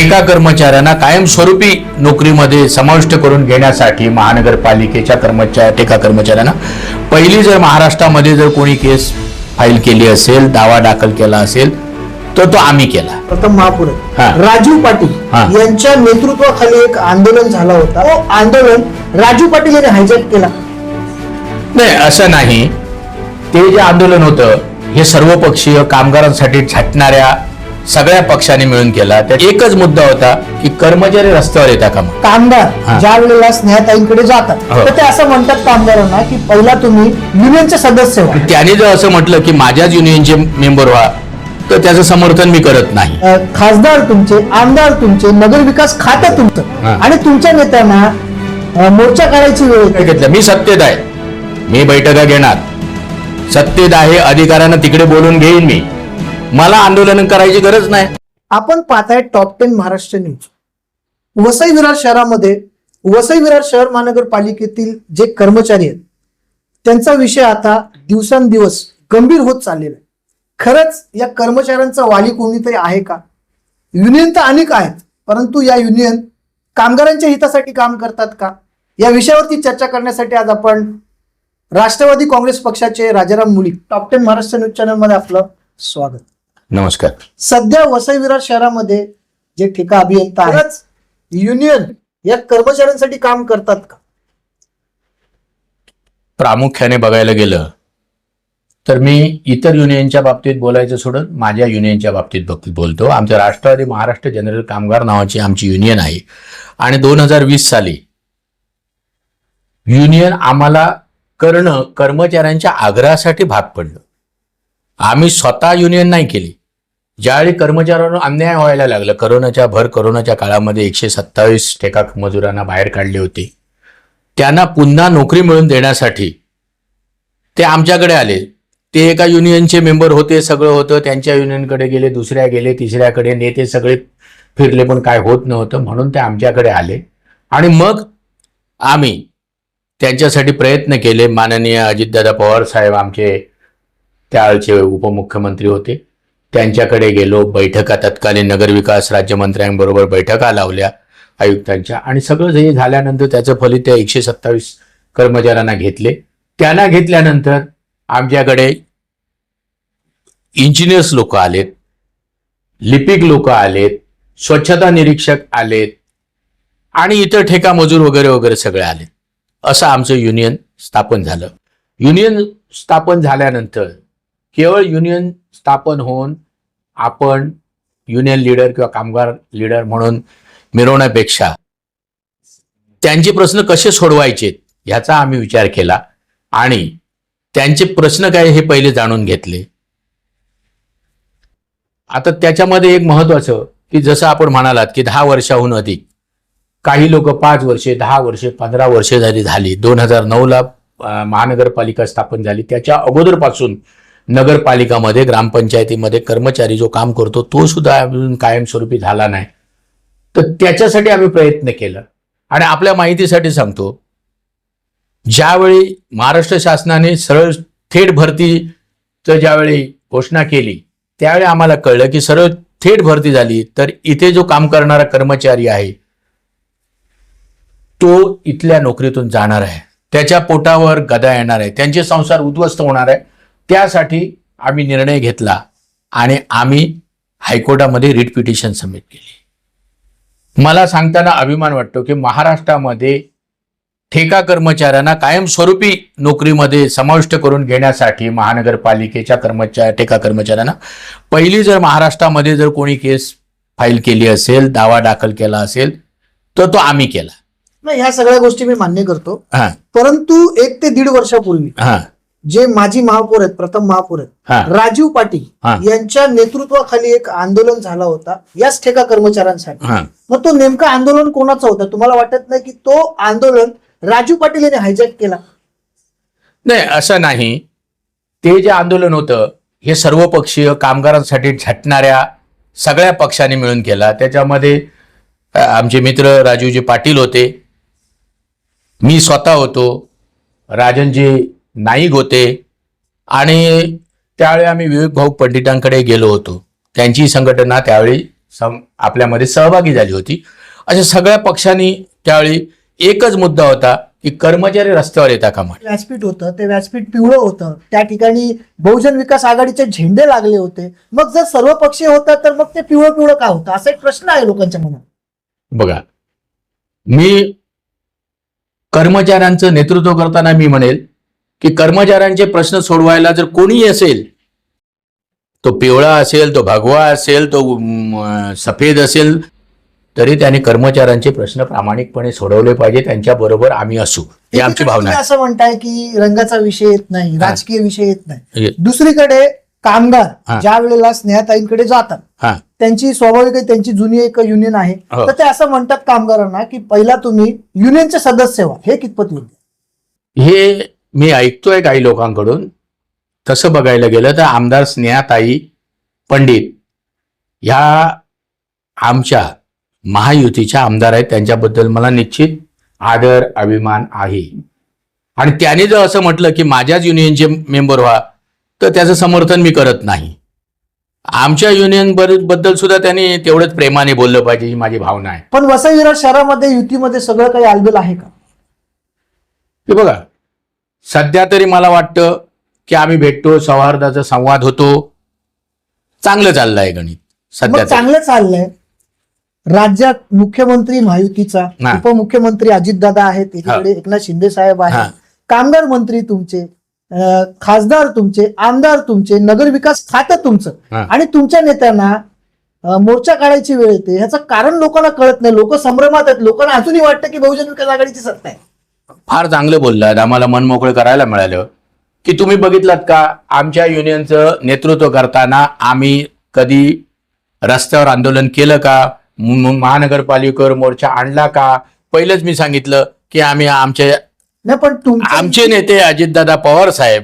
ठेका कर्मचाऱ्यांना कायमस्वरूपी नोकरीमध्ये समाविष्ट करून घेण्यासाठी महानगरपालिकेच्या कर्मचारी ठेका कर्मचाऱ्यांना. पहिली जर महाराष्ट्रामध्ये जर कोणी केस फाईल केली असेल दावा दाखल केला असेल तर तो आम्ही केला. प्रथम महापौर. राजीव पाटील. यांच्या नेतृत्वाखाली एक आंदोलन झाला होता. तो आंदोलन राजू पाटील यांनी हायजॅक केला. नाही असं नाही. ते जे आंदोलन होतं हे सर्वपक्षीय कामगारांसाठी झटणाऱ्या सगळ्या पक्षांनी मिळून केला. त्यात एकच मुद्दा होता की कर्मचारी रस्त्यावर येता कामा. कामगार ज्या वेळेला स्नेहताईंकडे जातात हो. तर ते असं म्हणतात कामगारांना की पहिला तुम्ही युनियनचे सदस्य व्हा. त्याने जर असं म्हटलं की माझ्याच युनियनचे मेंबर व्हा तर त्याचं समर्थन मी करत नाही. अ, खासदार तुमचे आमदार तुमचे नगर विकास खातं तुमचं हा. आणि तुमच्या नेत्यांना अ, मोर्चा काढायची वेळ काय. घेतलं? मी सत्तेत आहे. मी बैठका घेणार. सत्तेत आहे अधिकाऱ्यांना तिकडे बोलून घेईन मी. मला आंदोलन करायची गरज नाही. आपण पाहताय top ten Maharashtra news Vasai Virar शहरामध्ये वसई विरार शहर महानगरपालिकेतील जे कर्मचारी आहेत त्यांचा विषय आता दिवसांदिवस गंभीर होत चाललेला आहे. खरंच या कर्मचाऱ्यांचा वाली कोणीतरी आहे का? युनियन तर अनेक आहेत परंतु या युनियन कामगारांच्या हितासाठी काम करतात का? या विषयावरती चर्चा करण्यासाठी आज आपण राष्ट्रवादी काँग्रेस पक्षाचे राजाराम मुली टॉप टेन महाराष्ट्र न्यूज चॅनलमध्ये आपलं स्वागत. नमस्कार. सध्या वसई विरार शहरामध्ये जे ठेका अभियंता आहेत युनियन या कर्मचाऱ्यांसाठी काम करतात का? प्रामुख्याने बघायला गेलं तर मी इतर युनियनच्या बाबतीत बोलायचं सोडून माझ्या युनियनच्या बाबतीत बघ- बोलतो. आमचं राष्ट्रवादी महाराष्ट्र जनरल कामगार नावाची आमची युनियन आहे. आणि दोन हजार वीस साली युनियन आम्हाला करणं कर्मचाऱ्यांच्या आग्रहासाठी भाग पडलं. आम्ही स्वतः युनियन नाही केली. ज्यावेळी कर्मचाऱ्यांवर अन्याय व्हायला लागला करोनाच्या भर करोनाच्या काळामध्ये एकशे सत्तावीस ठेका मजुरांना बाहेर काढले होते. त्यांना पुन्हा नोकरी मिळवून देण्यासाठी ते आमच्याकडे आले. ते एका युनियनचे मेंबर होते सगळं होतं. त्यांच्या युनियनकडे गेले दुसऱ्या गेले तिसऱ्याकडे नेते सगळे फिरले पण काय होत नव्हतं. म्हणून ते आमच्याकडे आले. आणि मग आम्ही त्यांच्यासाठी प्रयत्न केले. माननीय अजितदादा पवार साहेब आमचे त्यावेळचे उपमुख्यमंत्री होते. त्यांच्याकडे गेलो बैठका तत्कालीन नगरविकास राज्यमंत्र्यांबरोबर बैठका लावल्या आयुक्तांच्या आणि सगळं जे झाल्यानंतर त्याचं फलित त्या एकशे सत्तावीस कर्मचाऱ्यांना घेतले. त्यांना घेतल्यानंतर आमच्याकडे इंजिनियर्स लोक आलेत लिपिक लोक आलेत स्वच्छता निरीक्षक आलेत आणि इतर ठेका मजूर वगैरे वगैरे सगळे आलेत. असं आमचं युनियन स्थापन झालं. युनियन स्थापन झाल्यानंतर केवळ युनियन स्थापन होऊन आपण युनियन लीडर किंवा कामगार लीडर म्हणून मिरवण्यापेक्षा त्यांचे प्रश्न कसे सोडवायचे ह्याचा आम्ही विचार केला आणि त्यांचे प्रश्न काय हे पहिले जाणून घेतले. आता त्याच्यामध्ये एक महत्वाचं की जसं आपण म्हणालात की दहा वर्षाहून अधिक काही लोक पाच वर्षे दहा वर्षे पंधरा वर्षे जरी झाली. दोन हजार नऊला महानगरपालिका स्थापन झाली. त्याच्या अगोदरपासून नगरपालिकामध्ये ग्रामपंचायतीमध्ये कर्मचारी जो काम करतो तो सुद्धा अजून कायमस्वरूपी झाला नाही. तर त्याच्यासाठी आम्ही प्रयत्न केला. आणि आपल्या माहितीसाठी सांगतो ज्यावेळी महाराष्ट्र शासनाने सरळ थेट भरतीचं ज्यावेळी घोषणा केली त्यावेळी आम्हाला कळलं की सरळ थेट भरती झाली. तर इथे जो काम करणारा कर्मचारी आहे तो इथल्या नोकरीतून जाणार आहे. त्याच्या पोटावर गदा येणार आहे. त्यांचे संसार उद्ध्वस्त होणार आहे. त्यासाठी आम्ही निर्णय घेतला आणि आम्ही हायकोर्टामध्ये रिट पिटिशन सबमिट केली. मला सांगताना अभिमान वाटतो की महाराष्ट्रामध्ये ठेका कर्मचाऱ्यांना कायमस्वरूपी नोकरीमध्ये समाविष्ट करून घेण्यासाठी महानगरपालिकेच्या कर्मचारी ठेका कर्मचाऱ्यांना पहिली जर महाराष्ट्रामध्ये जर कोणी केस फाईल केली असेल दावा दाखल केला असेल तर तो आम्ही केला. नाही ह्या सगळ्या गोष्टी मी मान्य करतो. हा. परंतु एक ते दीड वर्षापूर्वी जे माजी महापौर आहेत प्रथम महापौर आहेत राजीव पाटील. यांच्या नेतृत्वाखाली एक आंदोलन झाला होता याच ठेका कर्मचाऱ्यांसाठी. मग तो नेमका आंदोलन कोणाचा होता? तुम्हाला वाटत नाही की तो आंदोलन राजू पाटील यांनी हायजॅक केला? नाही असं नाही. ते जे आंदोलन होतं हे सर्वपक्षीय कामगारांसाठी झटणाऱ्या सगळ्या पक्षांनी मिळून केला. त्याच्यामध्ये आमचे मित्र राजूजी पाटील होते. मी स्वतः होतो. राजनजी नाईक होते. आणि त्यावेळी आम्ही विवेक भाऊ पंडितांकडे गेलो होतो. त्यांची संघटना त्यावेळी सम आपल्यामध्ये सहभागी झाली होती. अशा सगळ्या पक्षांनी त्यावेळी एकच मुद्दा होता की कर्मचारी रस्त्यावर येता कामा. व्यासपीठ होतं ते व्यासपीठ पिवळं होतं. त्या ठिकाणी बहुजन विकास आघाडीचे झेंडे लागले होते. मग जर सर्व पक्षीय होतं तर मग ते पिवळं पिवळं का होतं? असा एक प्रश्न आहे लोकांच्या मनात. बघा मी कर्मचाऱ्यांचं नेतृत्व करताना मी म्हणेल की कर्मचाऱ्यांचे प्रश्न सोडवायला जर कोणी असेल तो पिवळा असेल तो भगवा असेल तो सफेद असेल तरी त्याने कर्मचाऱ्यांचे प्रश्न प्रामाणिकपणे सोडवले पाहिजे त्यांच्याबरोबर आम्ही असू. ही आमची भावना आहे. असं म्हणताय की रंगाचा विषय येत नाही. राजकीय विषय येत नाही. दुसरीकडे कामगार. ज्या वेळेला स्नेहाताईंकडे जातात हा. त्यांची स्वाभाविक त्यांची जुनी एक युनियन आहे. हो. तर ते असं म्हणतात कामगारांना की पहिला तुम्ही युनियनचे सदस्य व्हा. हे कितपत योग्य? हे मी ऐकतोय काही लोकांकडून. तसं बघायला गेलं तर आमदार स्नेहाताई पंडित ह्या आमच्या महायुतीच्या आमदार आहेत. त्यांच्याबद्दल मला निश्चित आदर अभिमान आहे. आणि त्याने जर असं म्हटलं की माझ्याच युनियनचे मेंबर व्हा तर त्याचं समर्थन मी करत नाही. आमच्या युनियनबद्दल सुद्धा त्यांनी तेवढंच प्रेमाने बोललं पाहिजे ही माझी भावना आहे. पण वसई विरार शहरामध्ये युतीमध्ये सगळं काही आलबेल आहे का? हे बघा सध्या तरी मला वाटतं की आम्ही भेटतो सौहार्दाचा संवाद होतो. चांगलं चाललं आहे गणित सध्या मग तरी. चांगलं चाललंय. राज्यात मुख्यमंत्री महायुतीचा हा. उपमुख्यमंत्री अजितदादा आहेत एकीकडे एकनाथ शिंदे साहेब हा. आहेत कामगार मंत्री तुमचे अं, खासदार तुमचे आमदार तुमचे नगरविकास खातं तुमचं. हा. आणि तुमच्या नेत्यांना अं, मोर्चा काढायची वेळ येते. ह्याचं कारण लोकांना कळत नाही. लोक संभ्रमात आहेत. लोकांना अजूनही वाटतं की बहुजन विकास आघाडीची सत्ता आहे. फार चांगलं बोललात. आम्हाला मन मोकळं करायला मिळालं. की तुम्ही बघितलात का आमच्या युनियनचं नेतृत्व करताना आम्ही कधी रस्त्यावर आंदोलन केलं का महानगरपालिकेवर मोर्चा आणला का? पहिलंच मी सांगितलं की आम्ही आमच्या नाही पण आमचे नेते अजितदादा पवार साहेब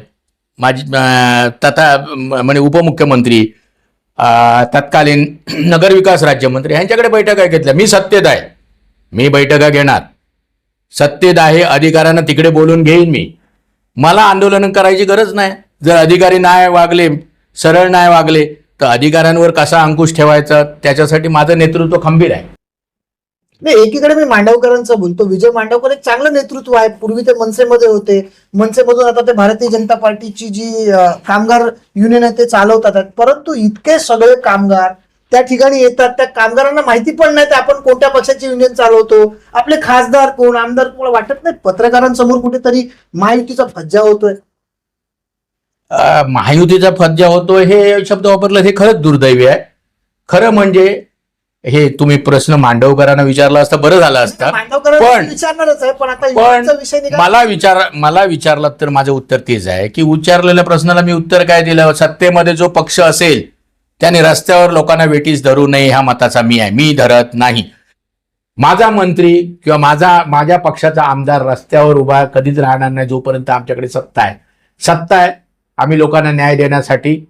माझी तथा म्हणजे उपमुख्यमंत्री तत्कालीन नगरविकास राज्यमंत्री यांच्याकडे बैठका घेतल्या. मी सत्तेत आहे. मी बैठका घेणार. सत्तेत आहे अधिकाऱ्यांना तिकडे बोलून घेईन मी. मला आंदोलन करायची गरज नाही. जर अधिकारी नाही वागले सरळ नाही वागले तर अधिकाऱ्यांवर कसा अंकुश ठेवायचा? त्याच्यासाठी माझं नेतृत्व खंबीर आहे. नाही एकीकडे मी मांडवकरांचं बोलतो. विजय मांडवकर एक चांगलं नेतृत्व आहे. पूर्वी ते मनसेमध्ये होते. मनसेमधून आता ते भारतीय जनता पार्टीची जी कामगार युनियन आहे ते चालवतात. परंतु इतके सगळे कामगार त्या ठिकाणी येतात त्या कामगारांना माहिती पण नाही ते आपण कोणत्या पक्षाची युनियन चालवतो? आपले खासदार कोण आमदार कोण? वाटत नाही पत्रकारांसमोर कुठेतरी महायुतीचा फज्जा होतोय. महायुतीचा फज्जा होतो हे शब्द वापरलं हे खरंच दुर्दैवी आहे. खरं म्हणजे हे तुम्ही प्रश्न मांडवकरांना विचारला असता बरं झालं असतं. पण- विचारणारच आहे पण आता पण मला विचार मला विचारलात तर माझं उत्तर तेच आहे की उच्चारलेल्या प्रश्नाला मी उत्तर काय दिलं? सत्तेमध्ये जो पक्ष असेल त्याने रस्त्यावर लोकांना वेटीस धरू नये ह्या मताचा मी आहे. मी धरत नाही. माझा मंत्री किंवा माझा माझ्या पक्षाचा आमदार रस्त्यावर उभा कधीच राहणार नाही जोपर्यंत आमच्याकडे सत्ता आहे. सत्ता आहे. आम्ही लोकांना न्याय देण्यासाठी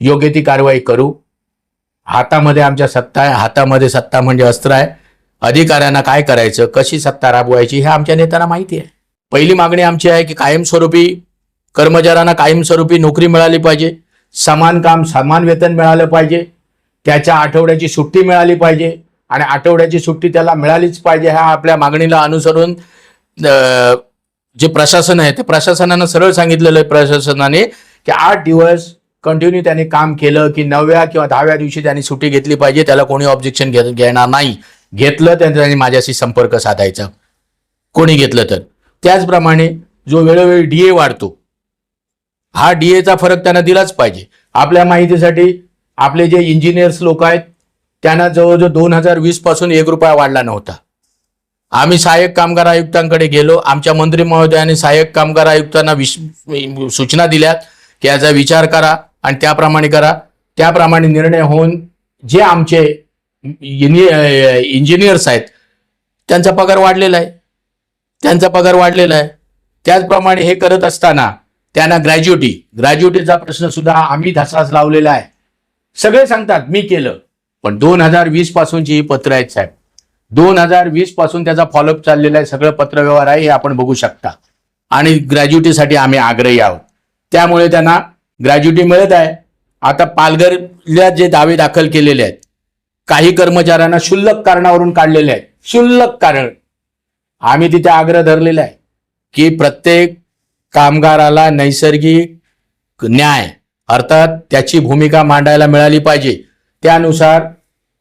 योग्य ती कारवाई करू. हातामध्ये आमच्या सत्ता आहे. हातामध्ये सत्ता म्हणजे अस्त्र आहे. अधिकाऱ्यांना काय करायचं कशी सत्ता राबवायची हे आमच्या नेत्यांना माहिती आहे. पहिली मागणी आमची आहे की कायमस्वरूपी कर्मचाऱ्यांना कायमस्वरूपी नोकरी मिळाली पाहिजे. समान काम समान वेतन मिळालं पाहिजे. त्याच्या आठवड्याची सुट्टी मिळाली पाहिजे. आणि आठवड्याची सुट्टी त्याला मिळालीच पाहिजे ह्या आपल्या मागणीला अनुसरून जे प्रशासन आहे ते प्रशासनानं सरळ सांगितलेलं आहे प्रशासनाने की आठ दिवस कंटिन्यू त्याने काम केलं की नवव्या किंवा दहाव्या दिवशी त्यांनी सुट्टी घेतली पाहिजे. त्याला कोणी ऑब्जेक्शन घेणार नाही. घेतलं तर त्यांनी माझ्याशी संपर्क साधायचा. कोणी घेतलं तर. त्याचप्रमाणे जो वेळोवेळी डीए वाढतो हा डीएचा फरक त्यांना दिलाच पाहिजे. आपल्या माहितीसाठी आपले जे इंजिनियर्स लोक आहेत त्यांना जवळजवळ दोन हजार वीसपासून एक रुपया वाढला नव्हता. आम्ही सहाय्यक कामगार आयुक्तांकडे गेलो आमच्या मंत्री महोदयाने सहाय्यक कामगार आयुक्तांना विश सूचना दिल्यात की याचा विचार करा आणि त्याप्रमाणे करा. त्याप्रमाणे निर्णय होऊन जे आमचे इंजिनियर्स आहेत त्यांचा पगार वाढलेला आहे. त्यांचा पगार वाढलेला आहे. त्याचप्रमाणे हे करत असताना त्यांना ग्रॅज्युटी ग्रॅज्युटीचा प्रश्न सुद्धा आम्ही धसास लावलेला आहे. सगळे सांगतात मी केलं. पण दोन हजार वीस पासूनची ही पत्र आहेत साहेब. दोन हजार वीसपासून त्याचा फॉलोअप चाललेला आहे. सगळं पत्रव्यवहार आहे हे आपण बघू शकता. आणि ग्रॅज्युटीसाठी आम्ही आग्रही आहोत. त्यामुळे त्यांना ग्रॅज्युटी मिळत आहे. आता पालघरला जे दावे दाखल केलेले आहेत काही कर्मचाऱ्यांना क्षुल्लक कारणावरून काढलेले आहेत. क्षुल्लक कारण. आम्ही तिथे आग्रह धरलेला आहे की प्रत्येक कामगाराला नैसर्गिक न्याय अर्थात त्याची भूमिका मांडायला मिळाली पाहिजे. त्यानुसार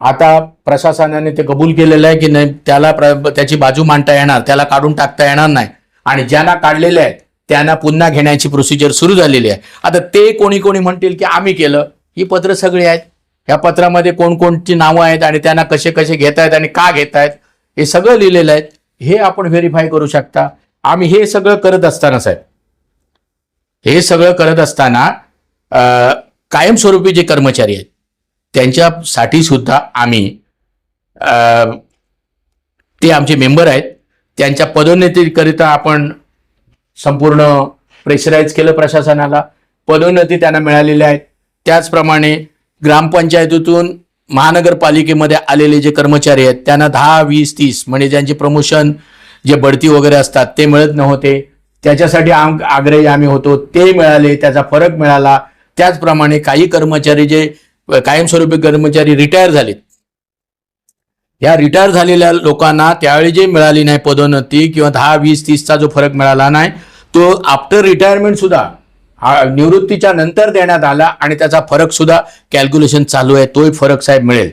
आता प्रशासनाने ते कबूल केलेलं आहे की नाही त्याला प्र- त्याची बाजू मांडता येणार त्याला काढून टाकता येणार नाही. आणि ज्यांना काढलेले आहेत त्यांना पुन्हा घेण्याची प्रोसिजर सुरू झालेली आहे. आता ते कोणी कोणी म्हणतील की आम्ही केलं ही पत्र सगळी आहेत. या पत्रामध्ये कोणकोणती नावं आहेत आणि त्यांना कसे कसे घेत आहेत आणि का घेत आहेत हे सगळं लिहिलेलं आहे. हे आपण व्हेरीफाय करू शकता. आम्ही हे सगळं करत असताना साहेब हे सगळं करत असताना कायमस्वरूपी जे कर्मचारी आहेत त्यांच्यासाठी सुद्धा आम्ही ते आमचे मेंबर आहेत. त्यांच्या पदोन्नतीकरिता आपण संपूर्ण प्रेशराईज केलं प्रशासनाला. पदोन्नती त्यांना मिळालेल्या आहेत. त्याचप्रमाणे ग्रामपंचायतीतून महानगरपालिकेमध्ये आलेले जे कर्मचारी आहेत त्यांना दहा वीस तीस म्हणजे ज्यांचे प्रमोशन जे बढती वगैरे असतात ते मिळत नव्हते. त्याच्यासाठी आम आग्रही आम्ही होतो. ते मिळाले त्याचा फरक मिळाला. त्याचप्रमाणे काही कर्मचारी जे कायमस्वरूपी कर्मचारी रिटायर झालेत. या रिटायर झालेल्या लोकांना त्यावेळी जे मिळाली नाही पदोन्नती किंवा दहा वीस तीसचा जो फरक मिळाला नाही तो आफ्टर रिटायरमेंट सुद्धा हा निवृत्तीच्या नंतर देण्यात आला आणि त्याचा फरक सुद्धा कॅल्क्युलेशन चालू आहे तोही फरक साहेब मिळेल.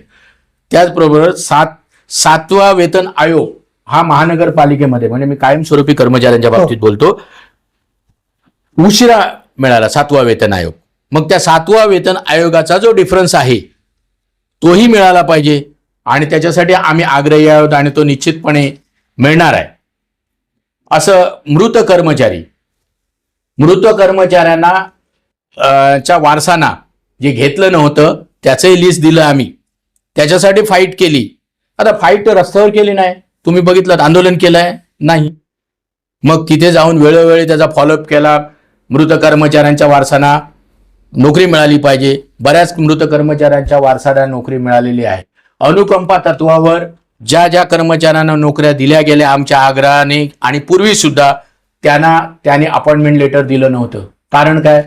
त्याचबरोबर सात सातवा वेतन आयोग हा महानगरपालिकेमध्ये म्हणजे मी कायमस्वरूपी कर्मचाऱ्यांच्या बाबतीत बोलतो उशिरा मिळाला सातवा वेतन आयोग. मग त्या सातवा वेतन आयोगाचा जो डिफरन्स आहे तोही मिळाला पाहिजे. आणि त्याच्यासाठी आम्ही आग्रही आहोत आणि तो निश्चितपणे मिळणार आहे. असं मृत कर्मचारी मृत कर्मचाऱ्यांना च्या वारसांना जे घेतलं नव्हतं त्याचंही लिस्ट दिलं आम्ही. त्याच्यासाठी फाईट केली. आता फाईट रस्त्यावर केली नाही. तुम्ही बघितलं आंदोलन केलंय? नाही. मग तिथे जाऊन वेळोवेळी त्याचा फॉलोअप केला. मृत कर्मचाऱ्यांच्या वारसांना नोकरी मिळाली पाहिजे. बऱ्याच मृत कर्मचाऱ्यांच्या वारसाला नोकरी मिळालेली आहे. अनुकंपा तत्वावर ज्या ज्या कर्मचाऱ्यांना नोकऱ्या दिल्या गेल्या आमच्या आग्रहाने आणि पूर्वी सुद्धा त्यांना त्याने अपॉइंटमेंट लेटर दिलं नव्हतं. कारण काय?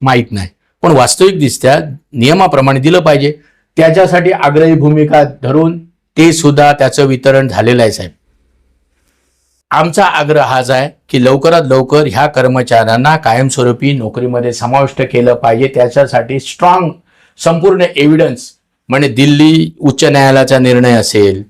माहीत नाही. पण वास्तविक दिसत्या नियमाप्रमाणे दिलं पाहिजे. त्याच्यासाठी आग्रही भूमिका धरून ते सुद्धा त्याचं वितरण झालेलं आहे साहेब. आमचा आग्रह हाच आहे की लवकरात लवकर ह्या कर्मचाऱ्यांना कायमस्वरूपी नोकरीमध्ये समाविष्ट केलं पाहिजे. त्याच्यासाठी स्ट्रॉंग संपूर्ण एव्हिडन्स म्हणजे दिल्ली उच्च न्यायालयाचा निर्णय असेल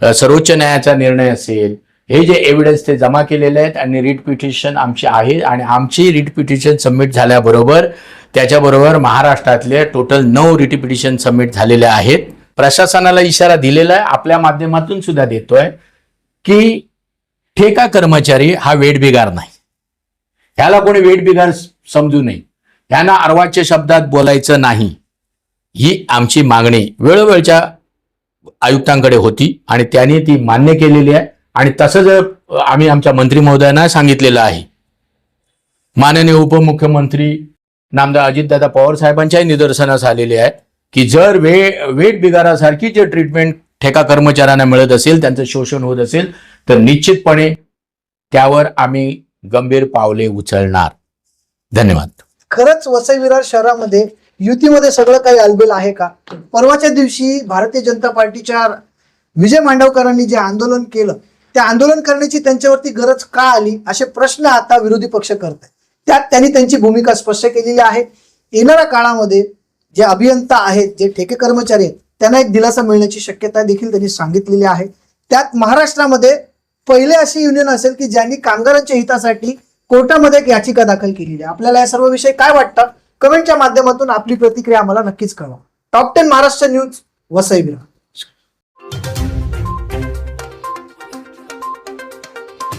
सर्वोच्च न्यायालयाचा निर्णय असेल हे जे एव्हिडन्स ते जमा केलेले आहेत आणि रिट पिटिशन आमची आहे आणि आमची रिट पिटिशन सबमिट झाल्याबरोबर त्याच्याबरोबर महाराष्ट्रातले टोटल नऊ रिट पिटिशन सबमिट झालेले आहेत. प्रशासनाला इशारा दिलेला आहे आपल्या माध्यमातून सुद्धा देतोय की ठेका कर्मचारी हा वेठबिगार नाही. ह्याला कोणी वेठबिगार समजू नये. ह्यांना अर्वाच्य शब्दात बोलायचं नाही. ही आमची मागणी वेळोवेळच्या आयुक्तांकडे होती आणि त्यांनी ती मान्य केलेली आहे. आणि तसंच आम्ही आमच्या मंत्री महोदयांना सांगितलेलं आहे. माननीय उपमुख्यमंत्री नामदार अजितदादा पवार साहेबांच्याही निदर्शनास आलेले आहेत. की जर वे वेट बिगारासारखी जे ट्रीटमेंट ठेका कर्मचाऱ्यांना मिळत असेल त्यांचं शोषण होत असेल तर निश्चितपणे त्यावर आम्ही गंभीर पावले उचलणार. धन्यवाद. खरंच वसई विरार शहरामध्ये युतीमध्ये सगळं काही अलबेल आहे का? परवाच्या दिवशी भारतीय जनता पार्टीच्या विजय मांडवकरांनी जे आंदोलन केलं त्या आंदोलन करण्याची त्यांच्यावरती गरज का आली? असे प्रश्न आता विरोधी पक्ष करत आहेत त्यात त्यांनी त्यांची भूमिका स्पष्ट केलेली आहे. येणाऱ्या काळामध्ये जे अभियंता आहेत जे ठेके कर्मचारी आहेत त्यांना एक दिलासा मिळण्याची शक्यता देखील त्यांनी सांगितलेली आहे. त्यात महाराष्ट्रामध्ये पहिले अशी युनियन असेल की ज्यांनी कामगारांच्या हितासाठी कोर्टामध्ये एक याचिका दाखल केलेली आहे. आपल्याला या सर्व विषय काय वाटतं कमेंटच्या माध्यमातून आपली प्रतिक्रिया आम्हाला नक्कीच कळवा. Top ten Maharashtra news Vasai Virar